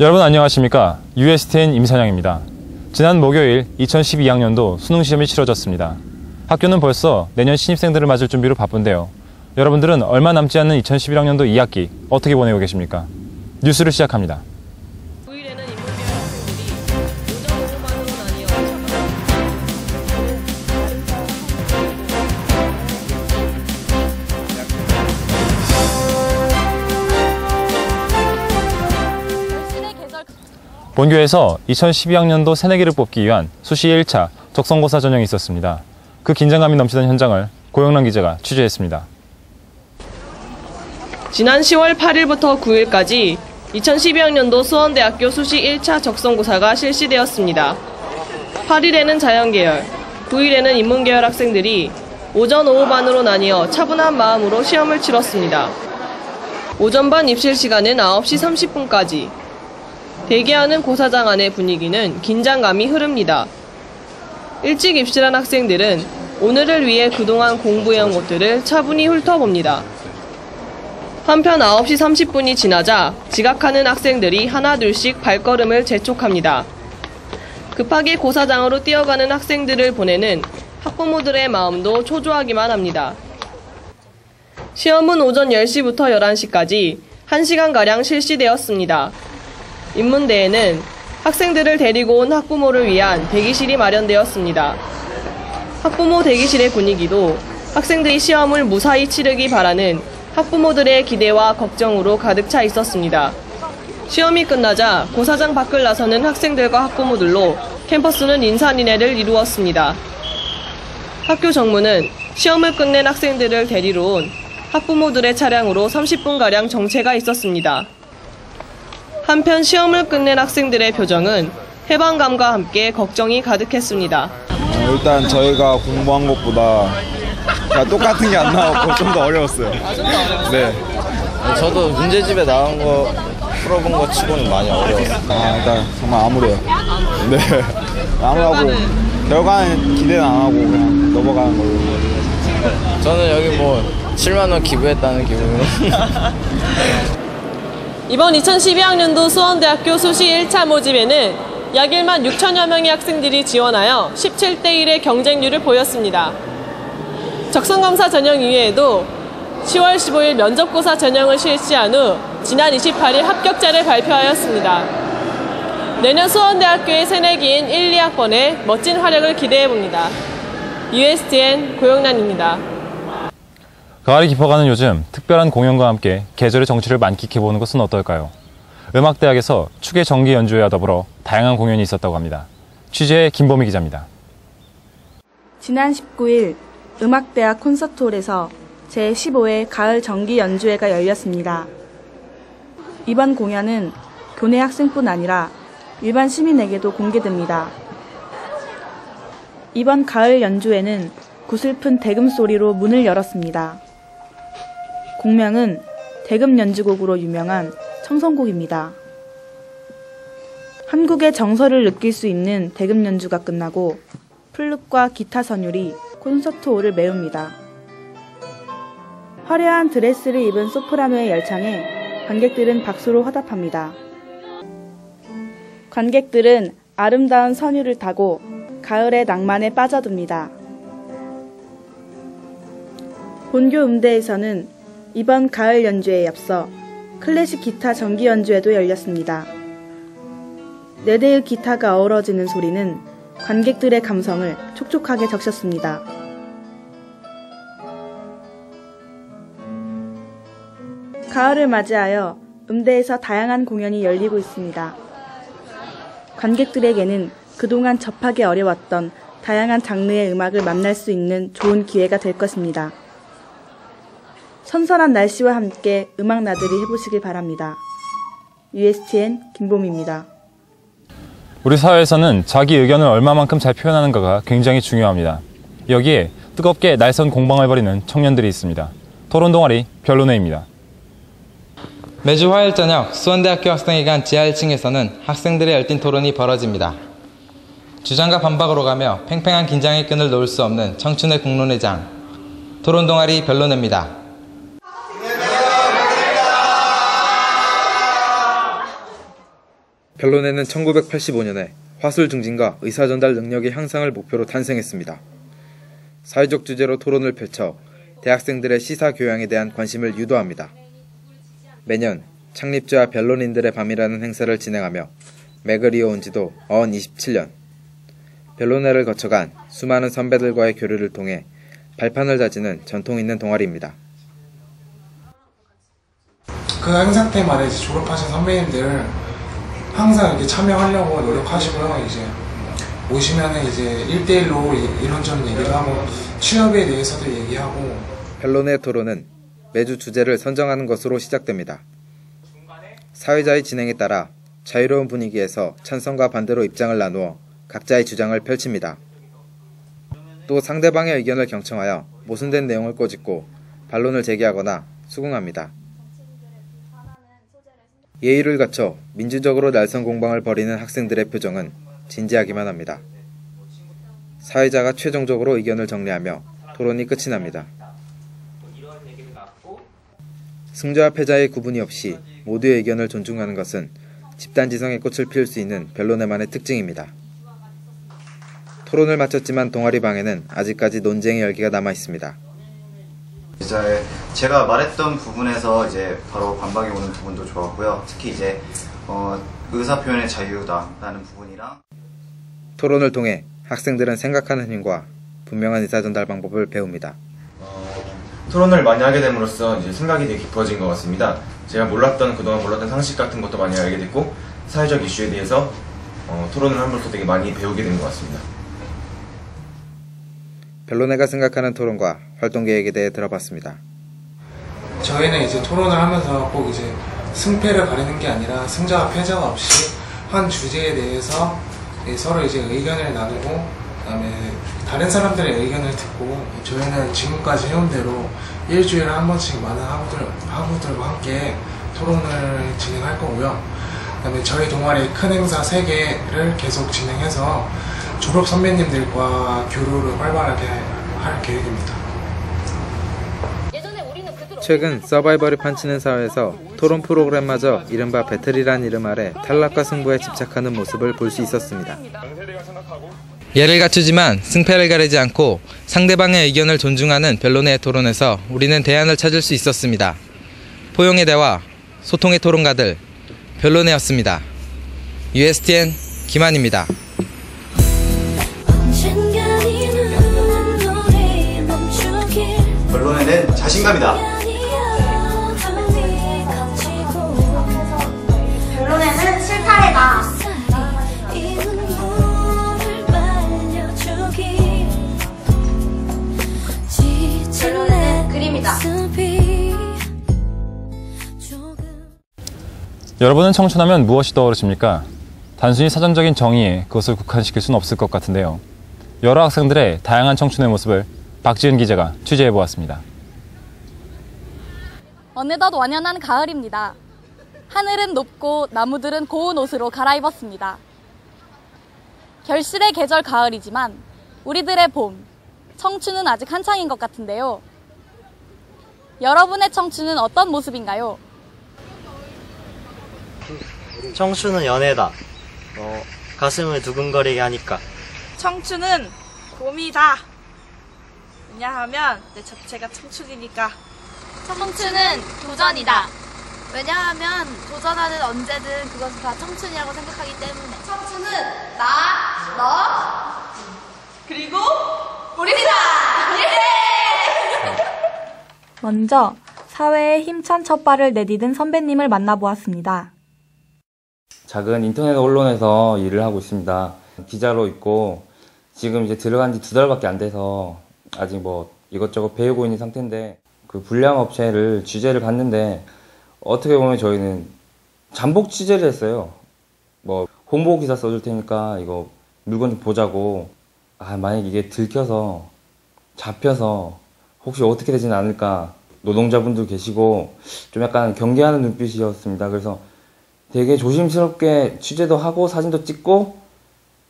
여러분 안녕하십니까? USTN 임선영입니다. 지난 목요일 2012학년도 수능 시험이 치러졌습니다. 학교는 벌써 내년 신입생들을 맞을 준비로 바쁜데요. 여러분들은 얼마 남지 않는 2011학년도 2학기 어떻게 보내고 계십니까? 뉴스를 시작합니다 본교에서 2012학년도 새내기를 뽑기 위한 수시 1차 적성고사 전형이 있었습니다 그 긴장감이 넘치던 현장을 고영란 기자가 취재했습니다 지난 10월 8일부터 9일까지 2012학년도 수원대학교 수시 1차 적성고사가 실시되었습니다. 8일에는 자연계열, 9일에는 인문계열 학생들이 오전 오후반으로 나뉘어 차분한 마음으로 시험을 치렀습니다. 오전반 입실 시간은 9시 30분까지. 대기하는 고사장 안의 분위기는 긴장감이 흐릅니다. 일찍 입실한 학생들은 오늘을 위해 그동안 공부해온 것들을 차분히 훑어봅니다. 한편 9시 30분이 지나자 지각하는 학생들이 하나둘씩 발걸음을 재촉합니다. 급하게 고사장으로 뛰어가는 학생들을 보내는 학부모들의 마음도 초조하기만 합니다. 시험은 오전 10시부터 11시까지 1시간가량 실시되었습니다. 인문대에는 학생들을 데리고 온 학부모를 위한 대기실이 마련되었습니다. 학부모 대기실의 분위기도 학생들이 시험을 무사히 치르기 바라는 학부모들의 기대와 걱정으로 가득 차 있었습니다. 시험이 끝나자 고사장 밖을 나서는 학생들과 학부모들로 캠퍼스는 인사인해를 이루었습니다. 학교 정문은 시험을 끝낸 학생들을 데리러 온 학부모들의 차량으로 30분가량 정체가 있었습니다. 한편 시험을 끝낸 학생들의 표정은 해방감과 함께 걱정이 가득했습니다. 어, 일단 저희가 공부한 것보다 똑같은 게 안 나왔고 좀 더 어려웠어요. 네. 저도 문제집에 나온 거 풀어본 거 치고는 많이 어려웠어요. 아, 일단 정말 암울해요. 네. 암울하고 결과는 기대는 안 하고 그냥 넘어가는 걸로. 저는 여기 뭐 7만 원 기부했다는 기분으로. 이번 2012학년도 수원대학교 수시 1차 모집에는 약 1만 6천여 명의 학생들이 지원하여 17대 1의 경쟁률을 보였습니다. 적성검사 전형 이외에도 10월 15일 면접고사 전형을 실시한 후 지난 28일 합격자를 발표하였습니다. 내년 수원대학교의 새내기인 1, 2학번의 멋진 활약을 기대해봅니다. USTN 고영란입니다. 가을이 깊어가는 요즘 특별한 공연과 함께 계절의 정취를 만끽해보는 것은 어떨까요? 음악대학에서 축의 정기 연주회와 더불어 다양한 공연이 있었다고 합니다. 취재의 김보미 기자입니다. 지난 19일 음악대학 콘서트홀에서 제15회 가을 정기 연주회가 열렸습니다. 이번 공연은 교내 학생뿐 아니라 일반 시민에게도 공개됩니다. 이번 가을 연주회는 구슬픈 대금 소리로 문을 열었습니다. 공명은 대금 연주곡으로 유명한 청성곡입니다. 한국의 정서를 느낄 수 있는 대금 연주가 끝나고 플룻과 기타 선율이 콘서트홀을 메웁니다. 화려한 드레스를 입은 소프라노의 열창에 관객들은 박수로 화답합니다. 관객들은 아름다운 선율을 타고 가을의 낭만에 빠져듭니다. 본교 음대에서는 이번 가을 연주에 앞서 클래식 기타 정기 연주회도 열렸습니다. 네 대의 기타가 어우러지는 소리는 관객들의 감성을 촉촉하게 적셨습니다. 가을을 맞이하여 음대에서 다양한 공연이 열리고 있습니다. 관객들에게는 그동안 접하기 어려웠던 다양한 장르의 음악을 만날 수 있는 좋은 기회가 될 것입니다. 선선한 날씨와 함께 음악 나들이 해보시길 바랍니다. USTN 김봄입니다. 우리 사회에서는 자기 의견을 얼마만큼 잘 표현하는가가 굉장히 중요합니다. 여기에 뜨겁게 날선 공방을 벌이는 청년들이 있습니다. 토론 동아리 변론회입니다. 매주 화요일 저녁 수원대학교 학생회관 지하 1층에서는 학생들의 열띤 토론이 벌어집니다. 주장과 반박으로 가며 팽팽한 긴장의 끈을 놓을 수 없는 청춘의 공론의 장. 토론 동아리 변론회입니다. 변론회는 1985년에 화술 중진과 의사 전달 능력의 향상을 목표로 탄생했습니다. 사회적 주제로 토론을 펼쳐 대학생들의 시사 교양에 대한 관심을 유도합니다. 매년 창립주와 변론인들의 밤이라는 행사를 진행하며 맥을 이어온 지도 어언 27년. 변론회를 거쳐간 수많은 선배들과의 교류를 통해 발판을 다지는 전통 있는 동아리입니다. 그 행사 때마다 졸업하신 선배님들 항상 이렇게 참여하려고 노력하시고요. 이제 오시면은 이제 1대1로 이런저런 얘기를 하고 취업에 대해서도 얘기하고 변론의 토론은 매주 주제를 선정하는 것으로 시작됩니다. 사회자의 진행에 따라 자유로운 분위기에서 찬성과 반대로 입장을 나누어 각자의 주장을 펼칩니다. 또 상대방의 의견을 경청하여 모순된 내용을 꼬집고 반론을 제기하거나 수긍합니다. 예의를 갖춰 민주적으로 날선 공방을 벌이는 학생들의 표정은 진지하기만 합니다. 사회자가 최종적으로 의견을 정리하며 토론이 끝이 납니다. 승자와 패자의 구분이 없이 모두의 의견을 존중하는 것은 집단지성의 꽃을 피울 수 있는 변론회만의 특징입니다. 토론을 마쳤지만 동아리 방에는 아직까지 논쟁의 열기가 남아 있습니다. 이제 제가 말했던 부분에서 이제 바로 반박이 오는 부분도 좋았고요. 특히 이제 어, 의사 표현의 자유다라는 부분이랑 토론을 통해 학생들은 생각하는 힘과 분명한 의사 전달 방법을 배웁니다. 토론을 많이 하게 됨으로써 이제 생각이 되게 깊어진 것 같습니다. 제가 몰랐던 그동안 몰랐던 상식 같은 것도 많이 알게 됐고 사회적 이슈에 대해서 어, 토론을 함으로써 되게 많이 배우게 된 것 같습니다. 변론회가 생각하는 토론과 활동 계획에 대해 들어봤습니다. 저희는 이제 토론을 하면서 꼭 이제 승패를 가리는 게 아니라 승자와 패자가 없이 한 주제에 대해서 서로 이제 의견을 나누고 그다음에 다른 사람들의 의견을 듣고 저희는 지금까지 해온 대로 일주일에 한 번씩 많은 학우들, 학우들과 함께 토론을 진행할 거고요. 그다음에 저희 동아리 큰 행사 3개를 계속 진행해서 졸업 선배님들과 교류를 활발하게 할 계획입니다. 최근 서바이벌이 판치는 사회에서 토론 프로그램마저 이른바 배틀이란 이름 아래 탈락과 승부에 집착하는 모습을 볼 수 있었습니다. 예를 갖추지만 승패를 가리지 않고 상대방의 의견을 존중하는 변론의 토론에서 우리는 대안을 찾을 수 있었습니다. 포용의 대화, 소통의 토론가들, 변론회였습니다. USTN 김한입니다. 변론에는 자신감이다. 여러분은 청춘하면 무엇이 떠오르십니까? 단순히 사전적인 정의에 그것을 국한시킬 수는 없을 것 같은데요. 여러 학생들의 다양한 청춘의 모습을 박지은 기자가 취재해 보았습니다. 어느덧 완연한 가을입니다. 하늘은 높고 나무들은 고운 옷으로 갈아입었습니다. 결실의 계절 가을이지만 우리들의 봄, 청춘은 아직 한창인 것 같은데요. 여러분의 청춘은 어떤 모습인가요? 청춘은 연애다. 어, 가슴을 두근거리게 하니까. 청춘은 봄이다. 왜냐하면 내 자체가 청춘이니까. 청춘은 도전이다. 왜냐하면 도전하는 언제든 그것은 다 청춘이라고 생각하기 때문에. 청춘은 나, 너, 그리고 우리다! 먼저 사회에 힘찬 첫 발을 내디딘 선배님을 만나보았습니다. 작은 인터넷 언론에서 일을 하고 있습니다. 기자로 있고 지금 이제 들어간 지 두 달밖에 안 돼서 아직 뭐 이것저것 배우고 있는 상태인데 그 불량 업체를 취재를 갔는데 어떻게 보면 저희는 잠복 취재를 했어요. 뭐 홍보 기사 써줄 테니까 이거 물건 좀 보자고 아 만약 이게 들켜서 잡혀서 혹시 어떻게 되진 않을까 노동자분들 계시고 좀 약간 경계하는 눈빛이었습니다. 그래서 되게 조심스럽게 취재도 하고 사진도 찍고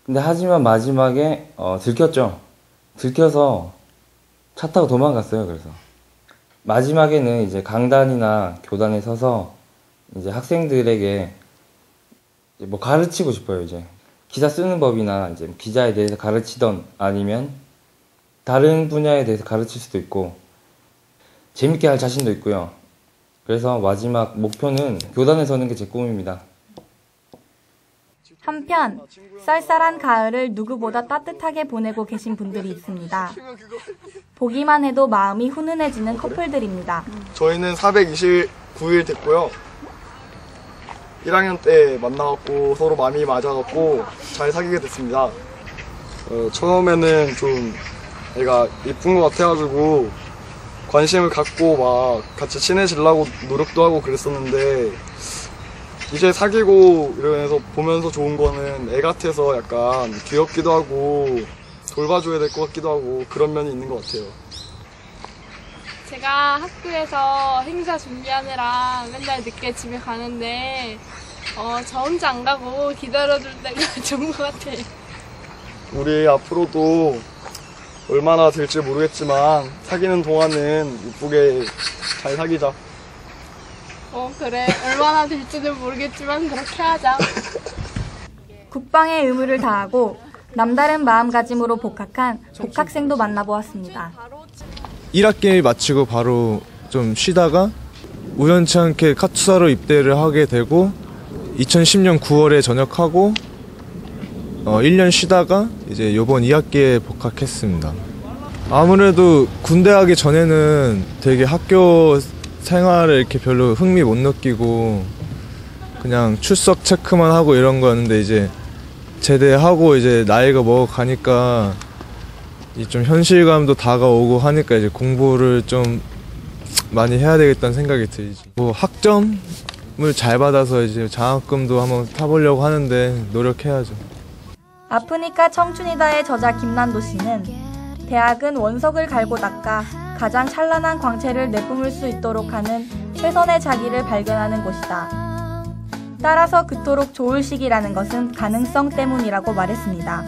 근데 하지만 마지막에 어, 들켰죠. 들켜서 차 타고 도망갔어요. 그래서 마지막에는 이제 강단이나 교단에 서서 이제 학생들에게 이제 뭐 가르치고 싶어요. 이제 기사 쓰는 법이나 이제 기자에 대해서 가르치던 아니면 다른 분야에 대해서 가르칠 수도 있고 재밌게 할 자신도 있고요. 그래서 마지막 목표는 교단에 서는 게 제 꿈입니다. 한편 쌀쌀한 가을을 누구보다 따뜻하게 보내고 계신 분들이 있습니다. 보기만 해도 마음이 훈훈해지는 커플들입니다. 저희는 429일 됐고요. 1학년 때 만나갖고 서로 마음이 맞아갖고 잘 사귀게 됐습니다. 어, 처음에는 좀 애가 예쁜 것 같아가지고 관심을 갖고 막 같이 친해지려고 노력도 하고 그랬었는데 이제 사귀고 이러면서 보면서 좋은 거는 애 같아서 약간 귀엽기도 하고 돌봐줘야 될 것 같기도 하고 그런 면이 있는 것 같아요. 제가 학교에서 행사 준비하느라 맨날 늦게 집에 가는데 어, 저 혼자 안 가고 기다려줄 때가 좋은 것 같아요. 우리 앞으로도 얼마나 될지 모르겠지만 사귀는 동안은 이쁘게 잘 사귀자. 어 그래 얼마나 될지는 모르겠지만 그렇게 하자. 국방의 의무를 다하고 남다른 마음가짐으로 복학한 복학생도 만나보았습니다. 1학기 마치고 바로 좀 쉬다가 우연치 않게 카투사로 입대를 하게 되고 2010년 9월에 전역하고 어, 1년 쉬다가 이제 요번 2학기에 복학했습니다. 아무래도 군대 가기 전에는 되게 학교 생활에 이렇게 별로 흥미 못 느끼고 그냥 출석 체크만 하고 이런 거였는데 이제 제대하고 이제 나이가 먹어가니까 이좀 현실감도 다가오고 하니까 이제 공부를 좀 많이 해야 되겠다는 생각이 들지. 뭐 학점을 잘 받아서 이제 장학금도 한번 타보려고 하는데 노력해야죠. 아프니까 청춘이다의 저자 김난도 씨는 대학은 원석을 갈고 닦아 가장 찬란한 광채를 내뿜을 수 있도록 하는 최선의 자기를 발견하는 곳이다. 따라서 그토록 좋을 시기라는 것은 가능성 때문이라고 말했습니다.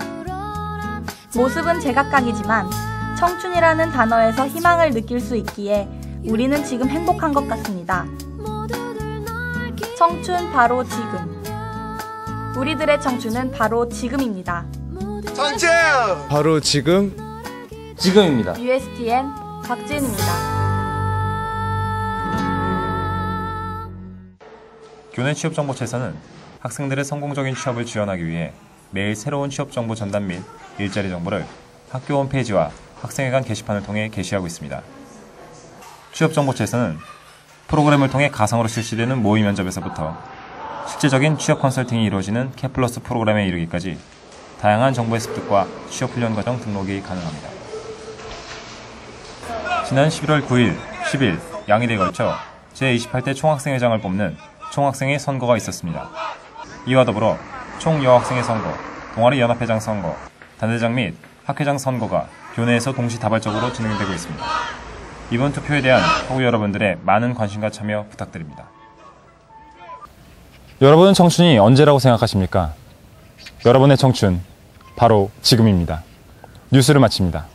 모습은 제각각이지만 청춘이라는 단어에서 희망을 느낄 수 있기에 우리는 지금 행복한 것 같습니다. 청춘 바로 지금. 우리들의 청춘은 바로 지금입니다. 청춘! 바로 지금 지금입니다. USTN 박지은입니다. 교내 취업정보처에서는 학생들의 성공적인 취업을 지원하기 위해 매일 새로운 취업정보 전담 및 일자리 정보를 학교 홈페이지와 학생회관 게시판을 통해 게시하고 있습니다. 취업정보처에서는 프로그램을 통해 가상으로 실시되는 모의 면접에서부터 실제적인 취업 컨설팅이 이루어지는 캐플러스 프로그램에 이르기까지 다양한 정보의 습득과 취업 훈련 과정 등록이 가능합니다. 지난 11월 9일, 10일 양일에 걸쳐 제28대 총학생회장을 뽑는 총학생회 선거가 있었습니다. 이와 더불어 총여학생회 선거, 동아리 연합회장 선거, 단대장 및 학회장 선거가 교내에서 동시다발적으로 진행되고 있습니다. 이번 투표에 대한 호구 여러분들의 많은 관심과 참여 부탁드립니다. 여러분은 청춘이 언제라고 생각하십니까? 여러분의 청춘, 바로 지금입니다. 뉴스를 마칩니다.